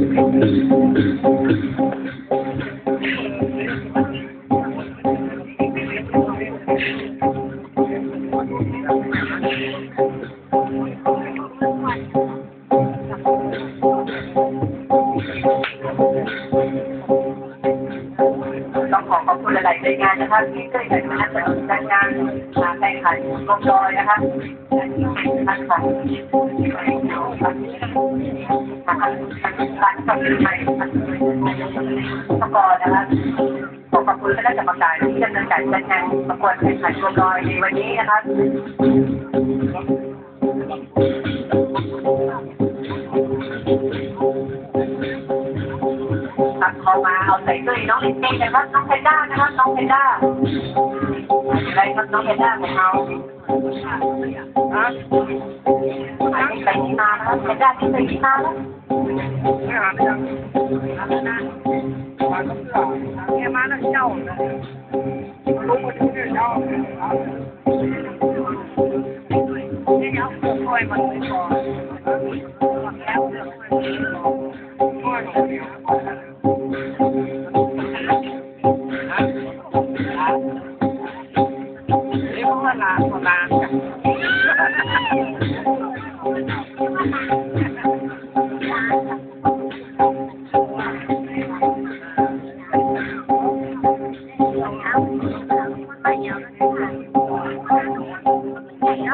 ต้องขอขอบคุณหลายๆหน่วยงานนะครับที่ช่วยกันนะสนับสนุนการงานการแข่งขันกองจอยนะครับนักขันการทำใหม่ ประกอบนะครับขอขอบคุณคณะกรรมการที่ดำเนินการจัดงานประกวดแข่งขันกองจอยในวันนี้นะครับตัดคอมาเอาใส่ด้วยน้องเอ็นเนะครับน้องเพนด้านะครับน้องเพนด้าอะไรครับน้องเพนด้าของเราอันนี้ใส่ที่มานะครับเพนด้าที่ใส่ที่มาแล้วไม่หาไม่ยังมาต้องเสือเนี่ยมาแล้วเจ้านะ ลูกมาถึงเนี่ยเจ้าเนี่ยเอาช่วยมันไปก่อนแล้วช่วยมันเดียวนี่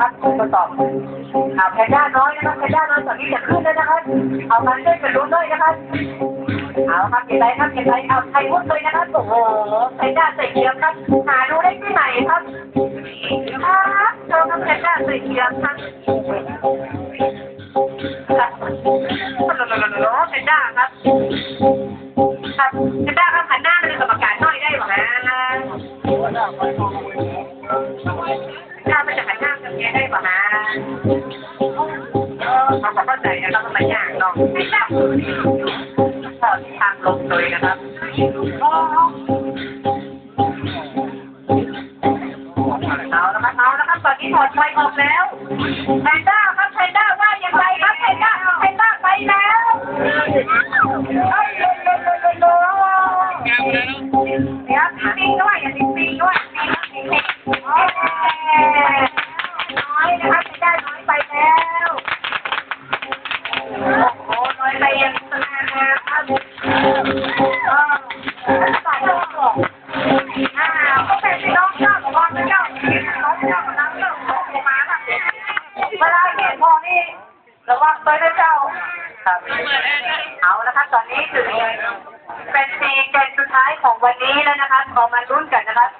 ครับทดสอบเอาแพนด้าน้อยนะครับแพนด้าน้อยตอนนี้จะขึ้นแล้วนะครับ เอามาช่วยกันลุ้ด้วยนะครับ เอาครับเห็นไรครับเห็นไรเอาไทยวุ้นเลยนะครับโอ้โหแพนด้าใส่เกียร์ครับ หาดูได้ที่ไหนครับครับเจอครับแพนด้าใส่เกียร์ครับครับโอ้โหแพนด้าครับครับแพนด้าครับหันหน้ามาเป็นกรรมการหน่อยได้ไหมห นหน้ากับแกได้ป่ะฮะเขาบอกเข้าใจนะครับทำไมยากเนาะถอดทางลงเลยนะครับเอาแล้วครับเอาแล้วครับตอนนี้ถอดไฟออกแล้ว ระวังตัวนะเจ้าครับเอาละครับตอนนี้ถึงเป็นเพลงเกมสุดท้ายของวันนี้แล้วนะครับขอมาลุ้นกันนะครับ